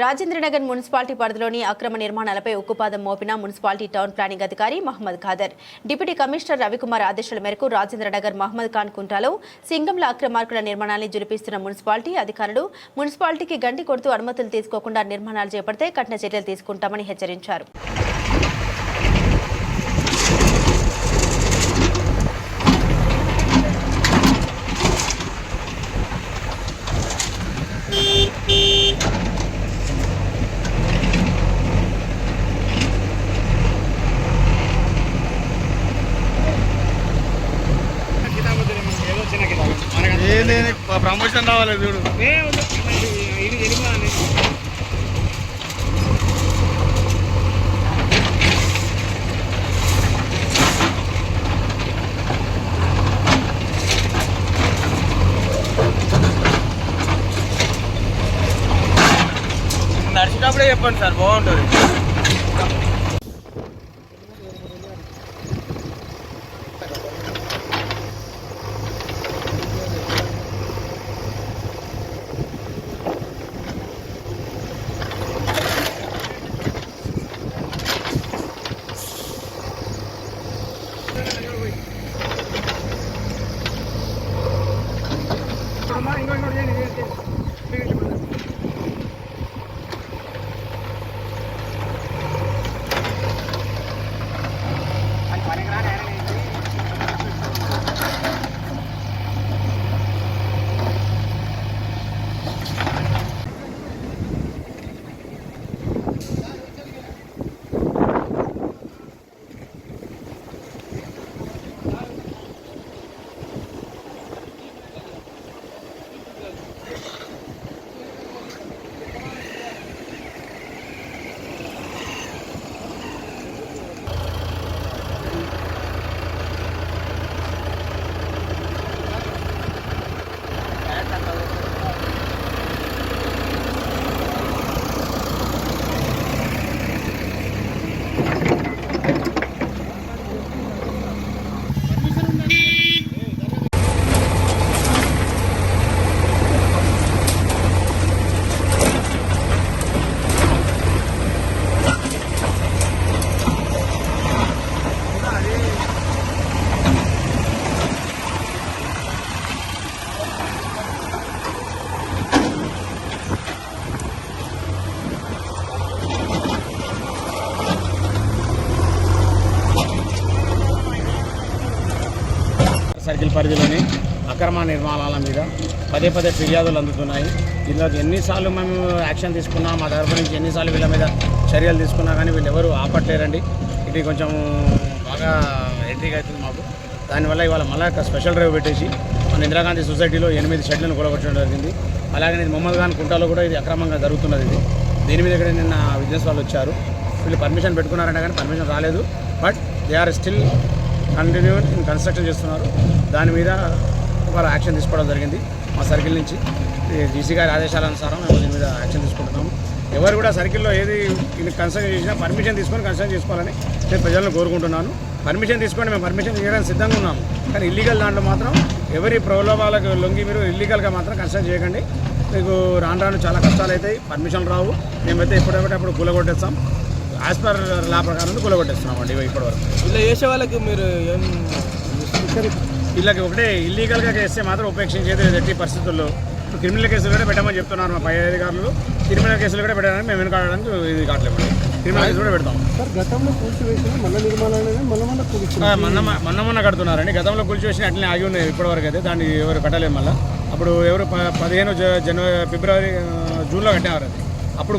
Rajendranagar municipality పరిధిలోని అక్రమ నిర్మాణాలపై ఉక్కుపాదం మోపిన మున్సిపాలిటీ టౌన్ ప్లానింగ్ అధికారి మహమ్మద్ ఖాదర్. డిప్యూటీ కమిషనర్ రవికుమార్ ఆదేశాల మేరకు రాజేంద్రనగర్ మహమ్మద్ ఖాన్ కుంటాలో సింగంల అక్రమార్కుల నిర్మాణాన్ని జులిపిస్తున్న మున్సిపాలిటీ అధికారులు మున్సిపాలిటీకి గండి కొడుతూ అనుమతులు తీసుకోకుండా నిర్మాణాలు చేపడితే కఠిన చర్యలు తీసుకుంటామని హెచ్చరించారు. ఏంది ప్రమోషన్ రావాలి చూడు. నడిచేటప్పుడే చెప్పండి సార్ బాగుంటుంది. Ay, 40 grados, 40 grados. సర్కిల్ పరిధిలోని అక్రమ నిర్మాణాల మీద పదే పదే ఫిర్యాదులు అందుతున్నాయి. ఇందులో ఎన్నిసార్లు మేము యాక్షన్ తీసుకున్నా మా తరఫు నుంచి ఎన్నిసార్లు వీళ్ళ మీద చర్యలు తీసుకున్నా కానీ వీళ్ళు ఎవరు ఆపట్లేరండి. ఇది కొంచెం బాగా ఎంట్రీగా అవుతుంది మాకు. దానివల్ల ఇవాళ మళ్ళీ స్పెషల్ డ్రైవ్ పెట్టేసి మన ఇందిరాగాంధీ సొసైటీలో ఎనిమిది షెడ్లను కూడగొట్టడం జరిగింది. అలాగే ఇది మొహమ్మద్ ఖాన్ కుంటాలో కూడా ఇది అక్రమంగా జరుగుతున్నది ఇది. దీని మీద కూడా నిన్న బిజినెస్ వాళ్ళు వచ్చారు. వీళ్ళు పర్మిషన్ పెట్టుకున్నారంటే కానీ పర్మిషన్ రాలేదు. But they are still continue construction చేస్తున్నారు. దాని మీద వారు యాక్షన్ తీసుకోవడం జరిగింది. మా సర్కిల్ నుంచి. డీసీ గారి ఆదేశాల అనుసారం మేము దీని మీద యాక్షన్ తీసుకుంటున్నాము. ఎవరు కూడా సర్కిల్లో ఏది కన్స్ట్రక్షన్ చేసినా పర్మిషన్ తీసుకొని కన్స్ట్రక్షన్ చేసుకోవాలని నేను ప్రజలను కోరుకుంటున్నాను. పర్మిషన్ తీసుకొని మేము పర్మిషన్ చేయడానికి సిద్ధంగా ఉన్నాము. కానీ ఇల్లీగల్ దాంట్లో మాత్రం ఎవరి ప్రలోభాలకు లొంగి మీరు ఇల్లీగల్గా మాత్రం కన్స్ట్రక్ట్ చేయకండి. మీకు రాను రాను చాలా కష్టాలు అవుతాయి. పర్మిషన్ రావు. మేమైతే ఎప్పుడైతే అప్పుడు కూలగొట్టేస్తాం. యాజ్ పర్ లా ప్రకారం కూలగొట్టేస్తున్నాం అండి ఇప్పటివరకు ఇలా చేసే వాళ్ళకి మీరు ఏం వీళ్ళకి ఒకటే ఇల్లీగల్గా చేస్తే మాత్రం ఉపేక్షించేది ఎట్టి పరిస్థితుల్లో. క్రిమినల్ కేసులు కూడా పెట్టమని చెప్తున్నారు మా పై అధికారులు. క్రిమినల్ కేసులు కూడా పెట్టడానికి మేము వెనుకాడడానికి ఇది కావట్లేదు క్రిమినల్ కేసులు కూడా పెడతాం. మొన్న మొన్న మొన్న కడుతున్నారండి. గతంలో కూల్చివేసిన అట్లనే ఆగి ఉన్నాయి ఇప్పటివరకు అయితే. దాన్ని ఎవరు కట్టలేదు మళ్ళీ. అప్పుడు ఎవరు ప- పదిహేను జ- జనవరి ఫిబ్రవరి జూన్లో కట్టేవారు అది. అప్పుడు